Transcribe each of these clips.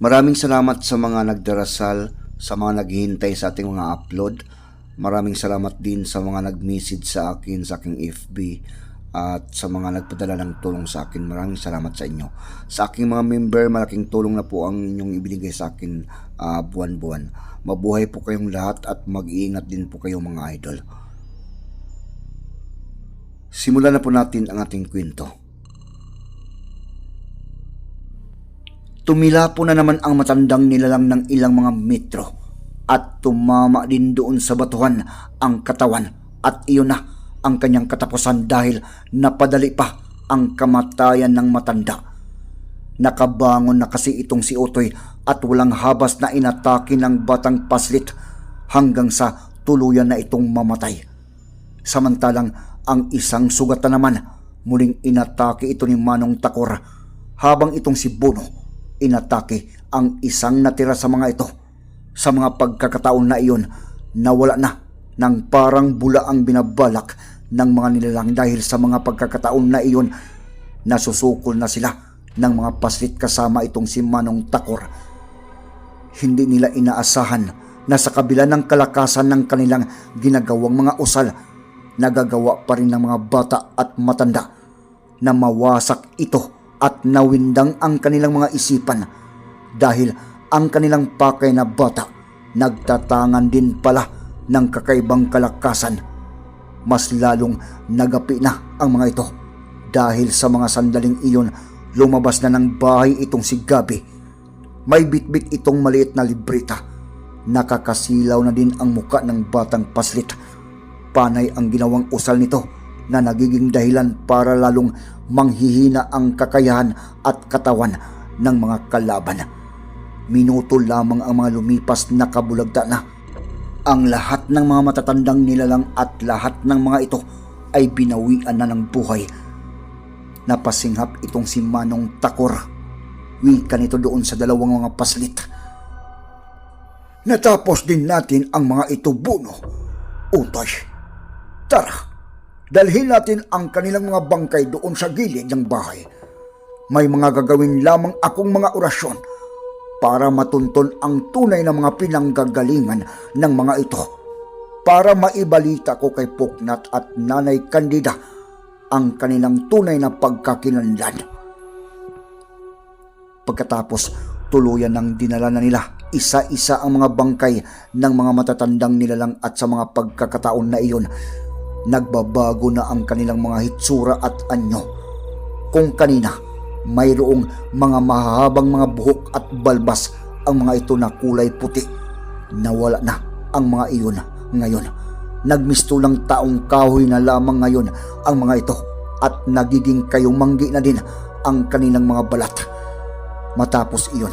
Maraming salamat sa mga nagdarasal, sa mga naghihintay sa ating mga upload. Maraming salamat din sa mga nag-message sa akin sa aking FB at sa mga nagpadala ng tulong sa akin. Maraming salamat sa inyo. Sa aking mga member, malaking tulong na po ang inyong ibinigay sa akin ah, buwan-buwan. Mabuhay po kayong lahat at mag-iingat din po kayo mga idol. Simulan na po natin ang ating kwento. Tumila po na naman ang matandang nilalang ng ilang mga metro at tumama din doon sa batuhan ang katawan at iyon na ang kanyang katapusan dahil napadali pa ang kamatayan ng matanda. Nakabangon na kasi itong si Otoy at walang habas na inatake ng batang paslit hanggang sa tuluyan na itong mamatay. Samantalang ang isang sugata naman muling inatake ito ni Manong Takor habang itong si Bono inatake ang isang natira sa mga ito. Sa mga pagkakataon na iyon, nawala na ng parang bula ang binabalak ng mga nilalang dahil sa mga pagkakataon na iyon, nasusukol na sila ng mga paslit kasama itong si Manong Takor. Hindi nila inaasahan na sa kabila ng kalakasan ng kanilang ginagawang mga usal, nagagawa pa rin ng mga bata at matanda na mawasak ito at nawindang ang kanilang mga isipan dahil ang kanilang pakay na bata nagtatangan din pala ng kakaibang kalakasan. Mas lalong nagapi na ang mga ito dahil sa mga sandaling iyon lumabas na ng bahay itong si Gabi. May bitbit itong maliit na libreta. Nakakasilaw na din ang muka ng batang paslit. Panay ang ginawang usal nito na nagiging dahilan para lalong manghihina ang kakayahan at katawan ng mga kalaban. Minuto lamang ang mga lumipas na kabulagta na. Ang lahat ng mga matatandang nilalang at lahat ng mga ito ay binawian na ng buhay. Napasinghap itong si Manong Takor. Wika nito doon sa dalawang mga paslit. Natapos din natin ang mga ito, Buno. Utoy. Tara, dalhin natin ang kanilang mga bangkay doon sa gilid ng bahay. May mga gagawin lamang akong mga orasyon para matunton ang tunay na mga pinanggagalingan ng mga ito. Para maibalita ko kay Puknat at Nanay Candida ang kanilang tunay na pagkakinanlan. Pagkatapos, tuluyan ng dinala na nila isa-isa ang mga bangkay ng mga matatandang nilalang at sa mga pagkakataon na iyon, nagbabago na ang kanilang mga hitsura at anyo. Kung kanina, mayroong mga mahahabang mga buhok at balbas ang mga ito na kulay puti. Nawala na ang mga iyon ngayon. Nagmistulang taong kahoy na lamang ngayon ang mga ito at nagiging kayumanggi na din ang kanilang mga balat. Matapos iyon,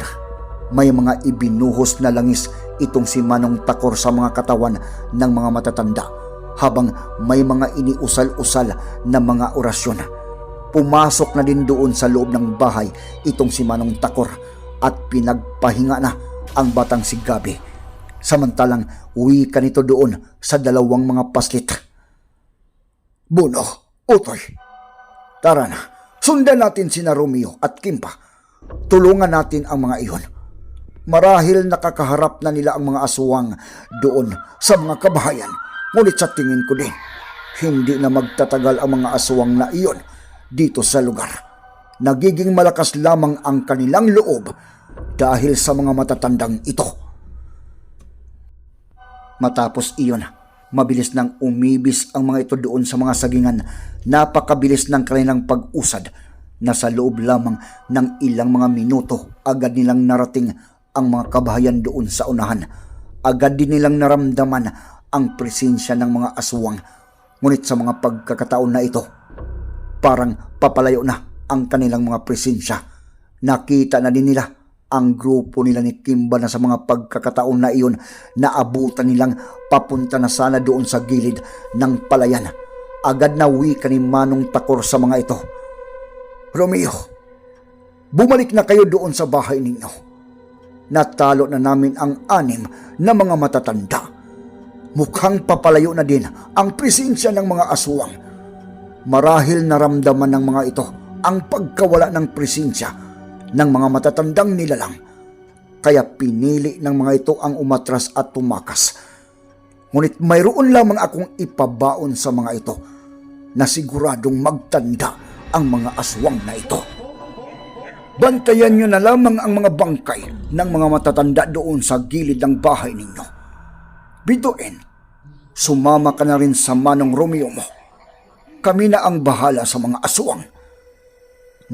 may mga ibinuhos na langis itong si Manong Takor sa mga katawan ng mga matatanda habang may mga iniusal-usal na mga orasyon. Pumasok na din doon sa loob ng bahay itong si Manong Takor at pinagpahinga na ang batang si Gabi. Samantalang uwi ka nito doon sa dalawang mga paslit. Buno, Utoy, tara na, sundan natin sina Romeo at Kimpa. Tulungan natin ang mga iyon. Marahil nakakaharap na nila ang mga aswang doon sa mga kabahayan. Ngunit sa tingin ko din, hindi na magtatagal ang mga aswang na iyon dito sa lugar. Nagiging malakas lamang ang kanilang loob dahil sa mga matatandang ito. Matapos iyon, mabilis nang umibis ang mga ito doon sa mga sagingan. Napakabilis ng kanilang pag-usad na sa loob lamang ng ilang mga minuto agad nilang narating ang mga kabahayan doon sa unahan. Agad din nilang naramdaman ang presensya ng mga aswang. Ngunit sa mga pagkakataon na ito, parang papalayo na ang kanilang mga presensya. Nakita na din nila ang grupo nila ni Kimba na sa mga pagkakataon na iyon naabutan nilang papunta na sana doon sa gilid ng palayan. Agad na uwi ka ni Manong Takor sa mga ito. Romeo, bumalik na kayo doon sa bahay ninyo. Natalo na namin ang anim na mga matatanda. Mukhang papalayo na din ang presensya ng mga aswang. Marahil naramdaman ng mga ito ang pagkawala ng presensya ng mga matatandang nilalang. kaya pinili ng mga ito ang umatras at tumakas. Ngunit mayroon lamang akong ipabaon sa mga ito na siguradong magtanda ang mga aswang na ito. Bantayan nyo na lamang ang mga bangkay ng mga matatanda doon sa gilid ng bahay ninyo. Bituin, sumama ka na rin sa manong Romeo mo. Kami na ang bahala sa mga aswang.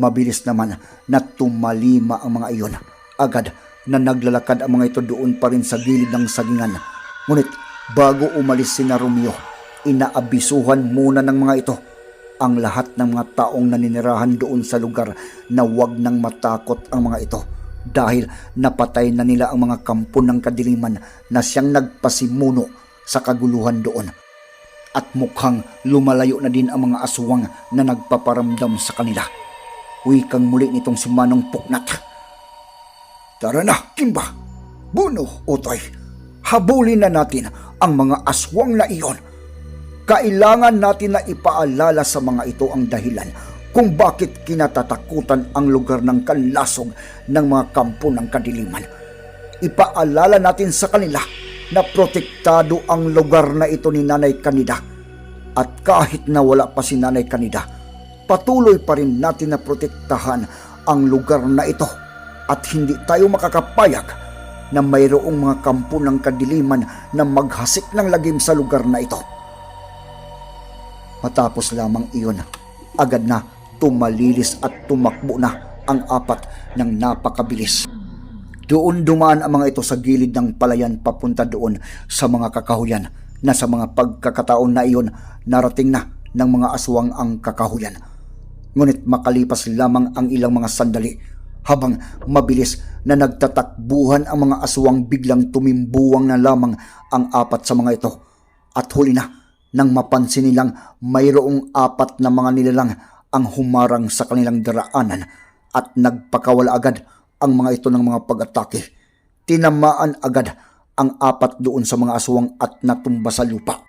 Mabilis naman na tumalima ang mga iyon. Agad na naglalakad ang mga ito doon pa rin sa gilid ng sagingan. Ngunit bago umalis si na Romeo, inaabisuhan muna ng mga ito ang lahat ng mga taong naninirahan doon sa lugar na wag nang matakot ang mga ito dahil napatay na nila ang mga kampo ng kadiliman na siyang nagpasimuno sa kaguluhan doon. At mukhang lumalayo na din ang mga aswang na nagpaparamdam sa kanila. Wikang muli nitong si Manong Puknat. Tara na, Kimba! Buno, Utoy! Habulin na natin ang mga aswang na iyon kailangan natin na ipaalala sa mga ito ang dahilan kung bakit kinatatakutan ang lugar ng kanlasog ng mga kampo ng kadiliman. Ipaalala natin sa kanila na protektado ang lugar na ito ni Nanay Kanida. At kahit na wala pa si Nanay Kanida, patuloy pa rin natin na protektahan ang lugar na ito at hindi tayo makakapayag na mayroong mga kampo ng kadiliman na maghasik ng lagim sa lugar na ito. Matapos lamang iyon, agad na tumalilis at tumakbo na ang apat ng napakabilis. Doon dumaan ang mga ito sa gilid ng palayan papunta doon sa mga kakahuyan na sa mga pagkakataon na iyon narating na ng mga aswang ang kakahuyan. Ngunit makalipas lamang ang ilang mga sandali habang mabilis na nagtatakbuhan ang mga aswang biglang tumimbuwang na lamang ang apat sa mga ito at huli na nang mapansin nilang mayroong apat na mga nilalang ang humarang sa kanilang daraanan at nagpakawala agad ang mga ito ng mga pag-atake. Tinamaan agad ang apat doon sa mga aswang at natumba sa lupa.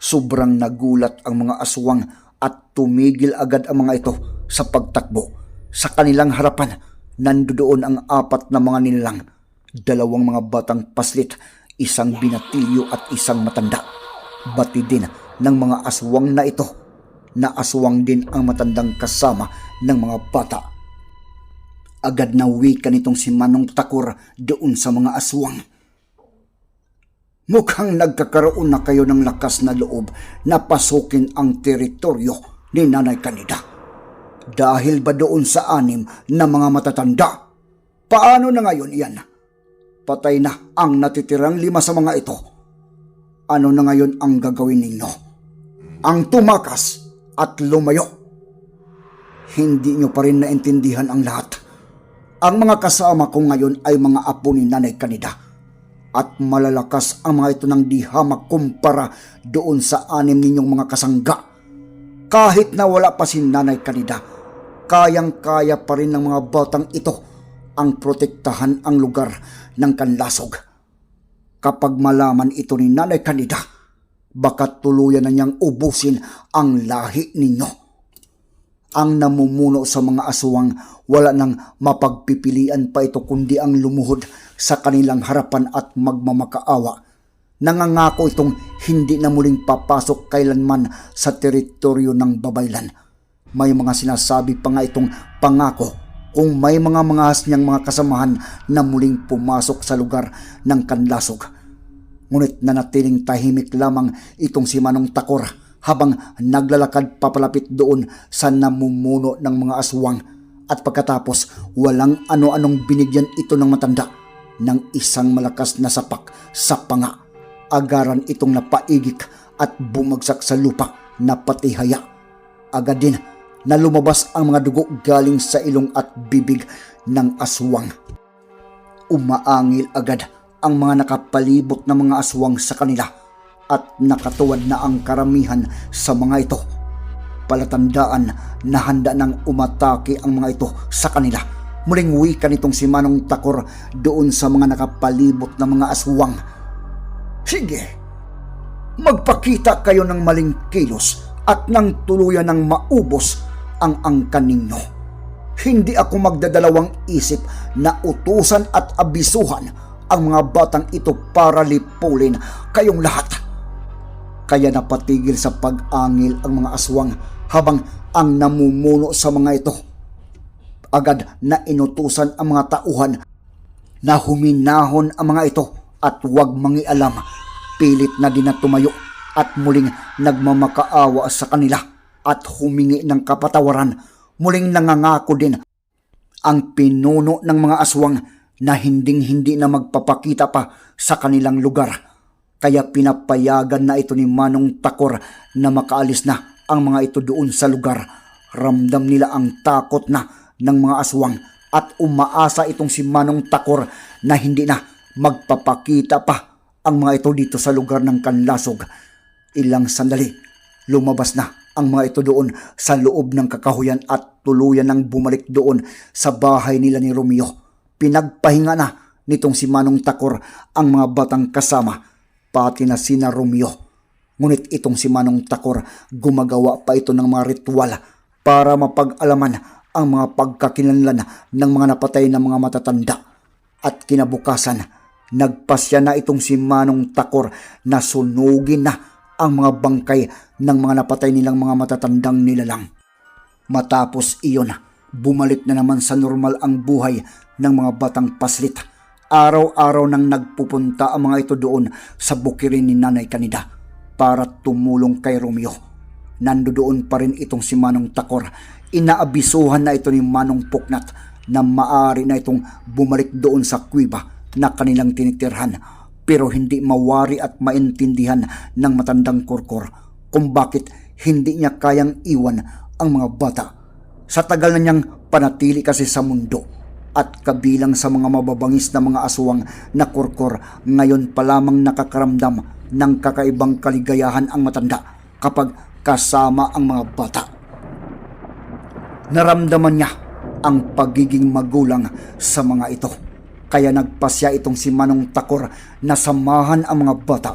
Sobrang nagulat ang mga aswang at tumigil agad ang mga ito sa pagtakbo. Sa kanilang harapan, nandoon ang apat na mga nilalang, dalawang mga batang paslit, isang binatilyo at isang matanda bati din ng mga aswang na ito na aswang din ang matandang kasama ng mga bata. Agad na wika nitong si Manong Takor doon sa mga aswang. Mukhang nagkakaroon na kayo ng lakas na loob na pasukin ang teritoryo ni Nanay Kanida. Dahil ba doon sa anim na mga matatanda? Paano na ngayon iyan? Patay na ang natitirang lima sa mga ito ano na ngayon ang gagawin ninyo? Ang tumakas at lumayo. Hindi nyo pa rin naintindihan ang lahat. Ang mga kasama ko ngayon ay mga apo ni Nanay Kanida. At malalakas ang mga ito ng di hamak kumpara doon sa anim ninyong mga kasangga. Kahit na wala pa si Nanay Kanida, kayang-kaya pa rin ng mga batang ito ang protektahan ang lugar ng kanlasog kapag malaman ito ni Nanay Kanida, baka tuluyan na niyang ubusin ang lahi ninyo. Ang namumuno sa mga aswang, wala nang mapagpipilian pa ito kundi ang lumuhod sa kanilang harapan at magmamakaawa. Nangangako itong hindi na muling papasok kailanman sa teritoryo ng babaylan. May mga sinasabi pa nga itong pangako kung may mga mangahas niyang mga kasamahan na muling pumasok sa lugar ng kanlasog. Ngunit nanatiling tahimik lamang itong si Manong Takor habang naglalakad papalapit doon sa namumuno ng mga aswang at pagkatapos walang ano-anong binigyan ito ng matanda ng isang malakas na sapak sa panga. Agaran itong napaigik at bumagsak sa lupa na patihaya. Agad din na lumabas ang mga dugo galing sa ilong at bibig ng aswang. Umaangil agad ang mga nakapalibot na mga aswang sa kanila at nakatuwad na ang karamihan sa mga ito. Palatandaan na handa nang umatake ang mga ito sa kanila. Muling wika nitong si Manong Takor doon sa mga nakapalibot na mga aswang. Sige, magpakita kayo ng maling kilos at nang tuluyan ng maubos ang angkan ninyo. hindi ako magdadalawang isip na utusan at abisuhan ang mga batang ito para lipulin kayong lahat. Kaya napatigil sa pag-angil ang mga aswang habang ang namumuno sa mga ito. Agad na inutusan ang mga tauhan na huminahon ang mga ito at huwag mangialam. Pilit na din na tumayo at muling nagmamakaawa sa kanila at humingi ng kapatawaran. Muling nangangako din ang pinuno ng mga aswang na hinding-hindi na magpapakita pa sa kanilang lugar. Kaya pinapayagan na ito ni Manong Takor na makaalis na ang mga ito doon sa lugar. Ramdam nila ang takot na ng mga aswang at umaasa itong si Manong Takor na hindi na magpapakita pa ang mga ito dito sa lugar ng Kanlasog. Ilang sandali, lumabas na ang mga ito doon sa loob ng kakahuyan at tuluyan ng bumalik doon sa bahay nila ni Romeo. Pinagpahinga na nitong si Manong Takor ang mga batang kasama, pati na sina Romeo. Ngunit itong si Manong Takor gumagawa pa ito ng mga ritual para mapag-alaman ang mga pagkakilanlan ng mga napatay na mga matatanda. At kinabukasan, nagpasya na itong si Manong Takor na sunugin na ang mga bangkay ng mga napatay nilang mga matatandang nilalang. Matapos iyon, bumalik na naman sa normal ang buhay ng mga batang paslit. Araw-araw nang nagpupunta ang mga ito doon sa bukirin ni Nanay Kanida para tumulong kay Romeo. Nandoon pa rin itong si Manong Takor. Inaabisuhan na ito ni Manong Puknat na maari na itong bumalik doon sa kwiba na kanilang tinitirhan pero hindi mawari at maintindihan ng matandang kurkor kung bakit hindi niya kayang iwan ang mga bata. Sa tagal na niyang panatili kasi sa mundo at kabilang sa mga mababangis na mga aswang na kurkor ngayon pa lamang nakakaramdam ng kakaibang kaligayahan ang matanda kapag kasama ang mga bata. Naramdaman niya ang pagiging magulang sa mga ito. Kaya nagpasya itong si Manong Takor na samahan ang mga bata.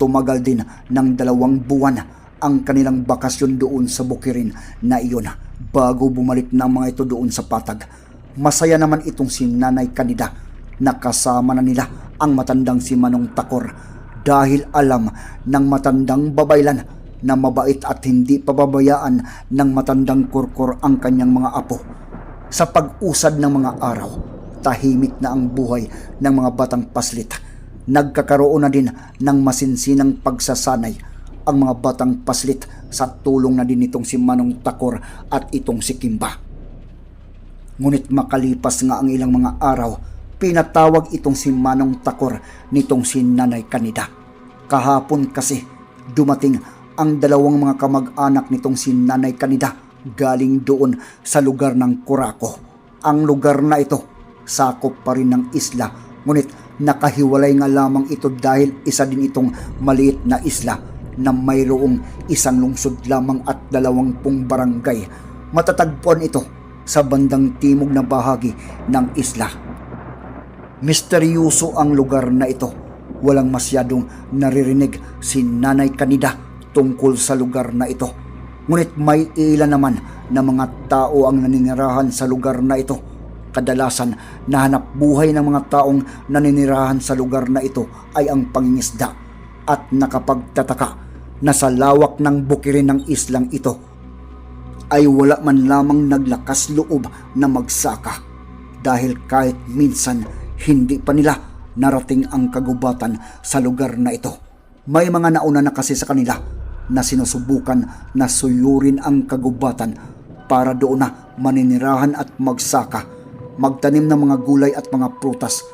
Tumagal din ng dalawang buwan ang kanilang bakasyon doon sa bukirin na iyon bago bumalik ang mga ito doon sa patag. Masaya naman itong si Nanay Kanida na kasama na nila ang matandang si Manong Takor dahil alam ng matandang babaylan na mabait at hindi pababayaan ng matandang kurkur ang kanyang mga apo. Sa pag-usad ng mga araw, tahimik na ang buhay ng mga batang paslit. Nagkakaroon na din ng masinsinang pagsasanay ang mga batang paslit sa tulong na din itong si Manong Takor at itong si Kimba. Ngunit makalipas nga ang ilang mga araw, pinatawag itong si Manong Takor nitong si Nanay Kanida. Kahapon kasi dumating ang dalawang mga kamag-anak nitong si Nanay Kanida galing doon sa lugar ng Kurako. Ang lugar na ito, sakop pa rin ng isla, ngunit nakahiwalay nga lamang ito dahil isa din itong maliit na isla na mayroong isang lungsod lamang at dalawampung barangay. Matatagpuan ito sa bandang timog na bahagi ng isla. Misteryoso ang lugar na ito. Walang masyadong naririnig si Nanay Kanida tungkol sa lugar na ito. Ngunit may ilan naman na mga tao ang naninirahan sa lugar na ito. Kadalasan, nahanap buhay ng mga taong naninirahan sa lugar na ito ay ang pangingisda at nakapagtataka na sa lawak ng bukirin ng islang ito ay wala man lamang naglakas loob na magsaka dahil kahit minsan hindi pa nila narating ang kagubatan sa lugar na ito. May mga nauna na kasi sa kanila na sinusubukan na suyurin ang kagubatan para doon na maninirahan at magsaka, magtanim ng mga gulay at mga prutas.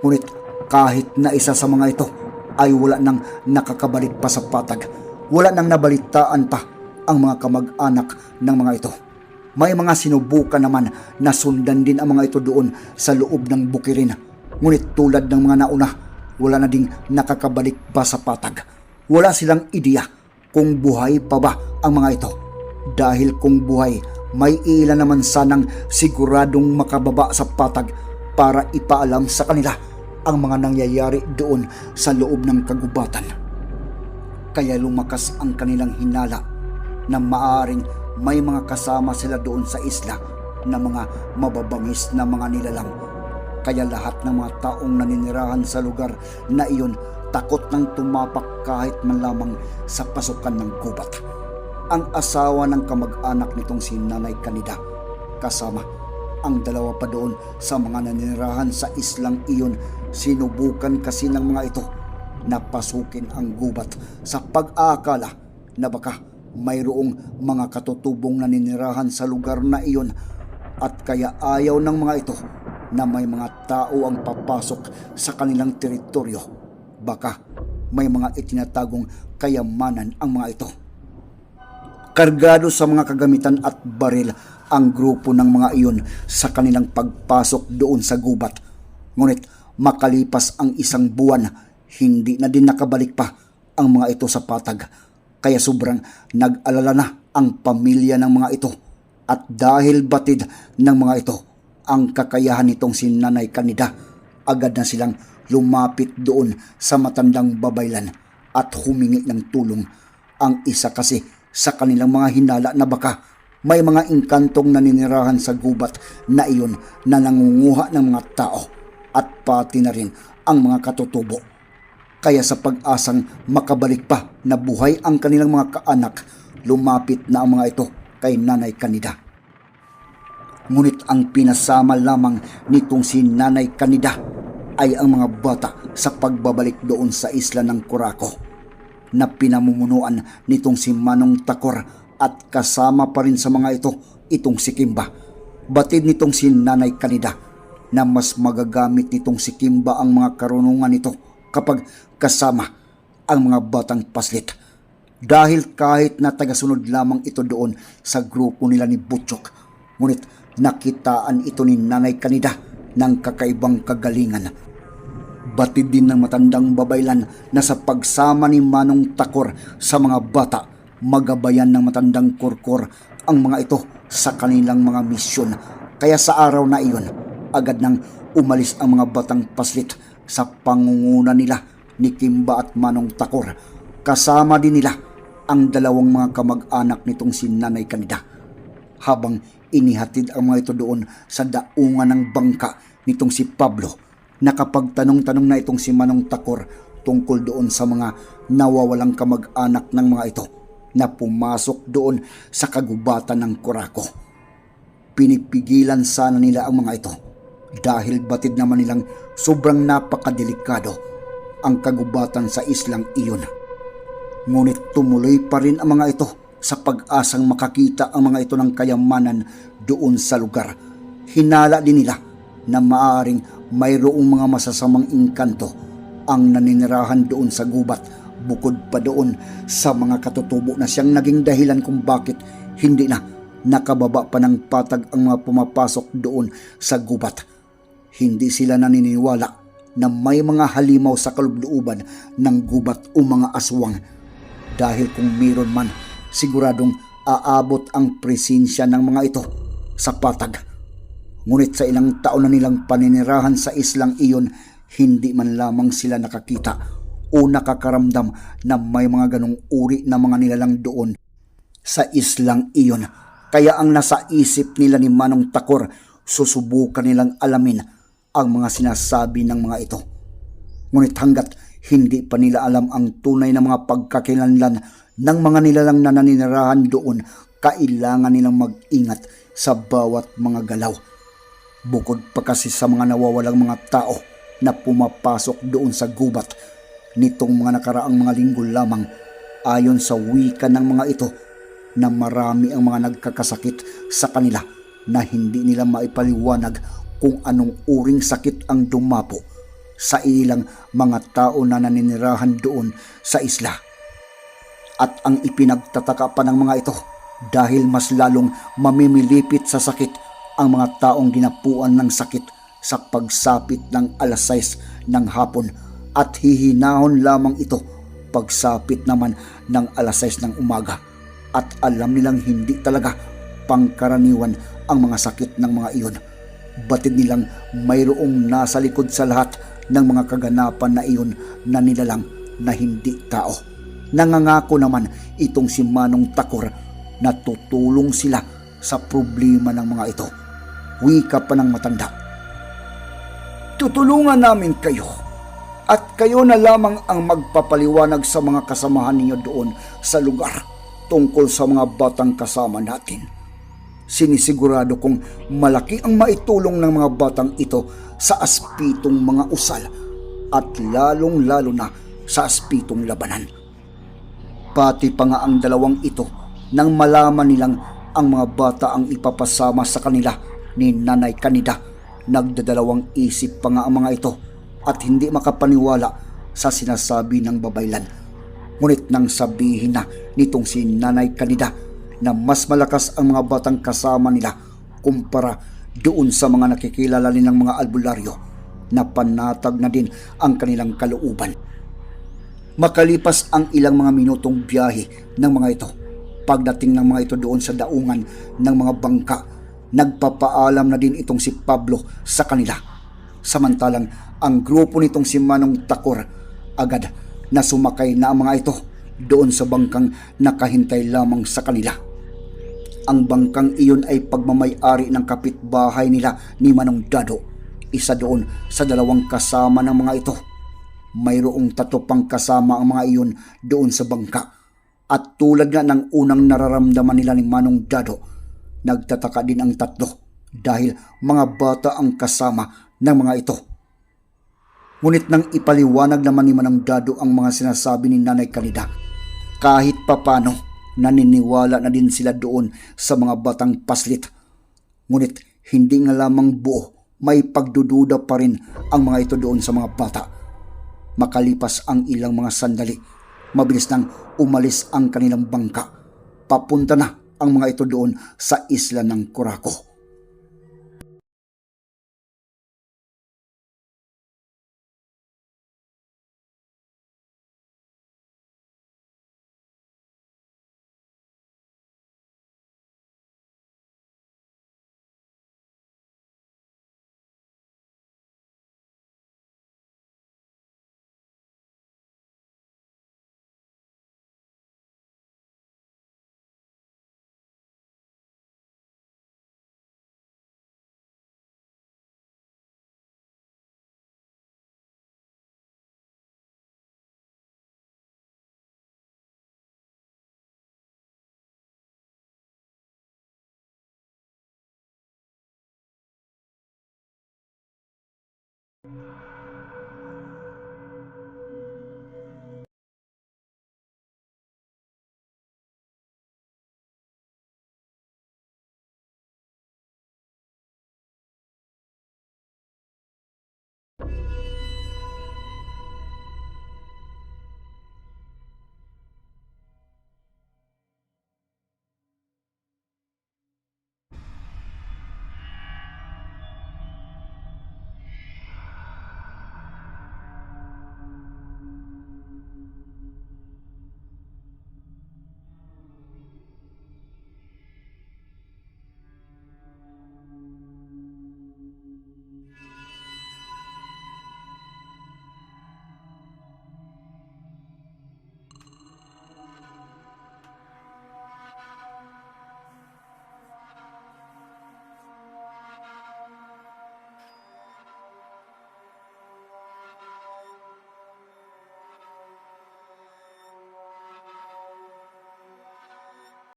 Ngunit kahit na isa sa mga ito ay wala nang nakakabalik pa sa patag. Wala nang nabalitaan pa ang mga kamag-anak ng mga ito. May mga sinubukan naman na sundan din ang mga ito doon sa loob ng bukirin. Ngunit tulad ng mga nauna, wala na ding nakakabalik pa sa patag. Wala silang ideya kung buhay pa ba ang mga ito. Dahil kung buhay, may ilan naman sanang siguradong makababa sa patag para ipaalam sa kanila ang mga nangyayari doon sa loob ng kagubatan. Kaya lumakas ang kanilang hinala na maaring may mga kasama sila doon sa isla na mga mababangis na mga nilalang. Kaya lahat ng mga taong naninirahan sa lugar na iyon takot nang tumapak kahit man lamang sa pasukan ng gubat. Ang asawa ng kamag-anak nitong si Nanay Kanida kasama ang dalawa pa doon sa mga naninirahan sa islang iyon sinubukan kasi ng mga ito na pasukin ang gubat sa pag-aakala na baka mayroong mga katutubong naninirahan sa lugar na iyon at kaya ayaw ng mga ito na may mga tao ang papasok sa kanilang teritoryo. Baka may mga itinatagong kayamanan ang mga ito. Kargado sa mga kagamitan at baril ang grupo ng mga iyon sa kanilang pagpasok doon sa gubat. Ngunit makalipas ang isang buwan, hindi na din nakabalik pa ang mga ito sa patag. Kaya sobrang nag-alala na ang pamilya ng mga ito. At dahil batid ng mga ito ang kakayahan nitong si Nanay Kanida, agad na silang lumapit doon sa matandang babaylan at humingi ng tulong. Ang isa kasi sa kanilang mga hinala na baka may mga inkantong naninirahan sa gubat na iyon na nangunguha ng mga tao at pati na rin ang mga katutubo. Kaya sa pag-asang makabalik pa na buhay ang kanilang mga kaanak, lumapit na ang mga ito kay Nanay Kanida. Ngunit ang pinasama lamang nitong si Nanay Kanida ay ang mga bata sa pagbabalik doon sa isla ng Kurako na pinamumunuan nitong si Manong Takor at kasama pa rin sa mga ito itong si Kimba. Batid nitong si Nanay Kanida na mas magagamit nitong si Kimba ang mga karunungan nito kapag kasama ang mga batang paslit. Dahil kahit na tagasunod lamang ito doon sa grupo nila ni Butchok, ngunit nakitaan ito ni Nanay Kanida ng kakaibang kagalingan batid din ng matandang babaylan na sa pagsama ni Manong Takor sa mga bata, magabayan ng matandang kurkur ang mga ito sa kanilang mga misyon. Kaya sa araw na iyon, agad nang umalis ang mga batang paslit sa pangunguna nila ni Kimba at Manong Takor. Kasama din nila ang dalawang mga kamag-anak nitong si Nanay Kanida. Habang inihatid ang mga ito doon sa daungan ng bangka nitong si Pablo, nakapagtanong-tanong na itong si Manong Takor tungkol doon sa mga nawawalang kamag-anak ng mga ito na pumasok doon sa kagubatan ng Kurako. Pinipigilan sana nila ang mga ito dahil batid naman nilang sobrang napakadelikado ang kagubatan sa islang iyon. Ngunit tumuloy pa rin ang mga ito sa pag-asang makakita ang mga ito ng kayamanan doon sa lugar. Hinala din nila na maaring mayroong mga masasamang inkanto ang naninirahan doon sa gubat bukod pa doon sa mga katutubo na siyang naging dahilan kung bakit hindi na nakababa pa ng patag ang mga pumapasok doon sa gubat. Hindi sila naniniwala na may mga halimaw sa kalubluuban ng gubat o mga aswang. Dahil kung meron man, siguradong aabot ang presensya ng mga ito sa patag. Ngunit sa ilang taon na nilang paninirahan sa islang iyon, hindi man lamang sila nakakita o nakakaramdam na may mga ganong uri na mga nilalang doon sa islang iyon. Kaya ang nasa isip nila ni Manong Takor, susubukan nilang alamin ang mga sinasabi ng mga ito. Ngunit hanggat hindi pa nila alam ang tunay na mga pagkakilanlan ng mga nilalang na naninirahan doon, kailangan nilang mag-ingat sa bawat mga galaw. Bukod pa kasi sa mga nawawalang mga tao na pumapasok doon sa gubat nitong mga nakaraang mga linggo lamang ayon sa wika ng mga ito na marami ang mga nagkakasakit sa kanila na hindi nila maipaliwanag kung anong uring sakit ang dumapo sa ilang mga tao na naninirahan doon sa isla. At ang ipinagtataka pa ng mga ito dahil mas lalong mamimilipit sa sakit ang mga taong dinapuan ng sakit sa pagsapit ng alas 6 ng hapon at hihinahon lamang ito pagsapit naman ng alas 6 ng umaga at alam nilang hindi talaga pangkaraniwan ang mga sakit ng mga iyon. Batid nilang mayroong nasa likod sa lahat ng mga kaganapan na iyon na nilalang na hindi tao. Nangangako naman itong si Manong Takor na tutulong sila sa problema ng mga ito wika pa ng matanda. Tutulungan namin kayo at kayo na lamang ang magpapaliwanag sa mga kasamahan ninyo doon sa lugar tungkol sa mga batang kasama natin. Sinisigurado kong malaki ang maitulong ng mga batang ito sa aspitong mga usal at lalong-lalo na sa aspitong labanan. Pati pa nga ang dalawang ito nang malaman nilang ang mga bata ang ipapasama sa kanila ni Nanay Kanida. Nagdadalawang isip pa nga ang mga ito at hindi makapaniwala sa sinasabi ng babaylan. Ngunit nang sabihin na nitong si Nanay Kanida na mas malakas ang mga batang kasama nila kumpara doon sa mga nakikilala nilang mga albularyo na panatag na din ang kanilang kalooban. Makalipas ang ilang mga minutong biyahe ng mga ito, pagdating ng mga ito doon sa daungan ng mga bangka, nagpapaalam na din itong si Pablo sa kanila. Samantalang ang grupo nitong si Manong Takor agad na sumakay na ang mga ito doon sa bangkang nakahintay lamang sa kanila. Ang bangkang iyon ay pagmamayari ng kapitbahay nila ni Manong Dado, isa doon sa dalawang kasama ng mga ito mayroong tatlo pang kasama ang mga iyon doon sa bangka. At tulad nga ng unang nararamdaman nila ni Manong Dado, nagtataka din ang tatlo dahil mga bata ang kasama ng mga ito. Ngunit nang ipaliwanag naman ni Manong Dado ang mga sinasabi ni Nanay Kanida, kahit papano naniniwala na din sila doon sa mga batang paslit. Ngunit hindi nga lamang buo, may pagdududa pa rin ang mga ito doon sa mga bata. Makalipas ang ilang mga sandali, mabilis nang umalis ang kanilang bangka. Papunta na ang mga ito doon sa isla ng Kurako. you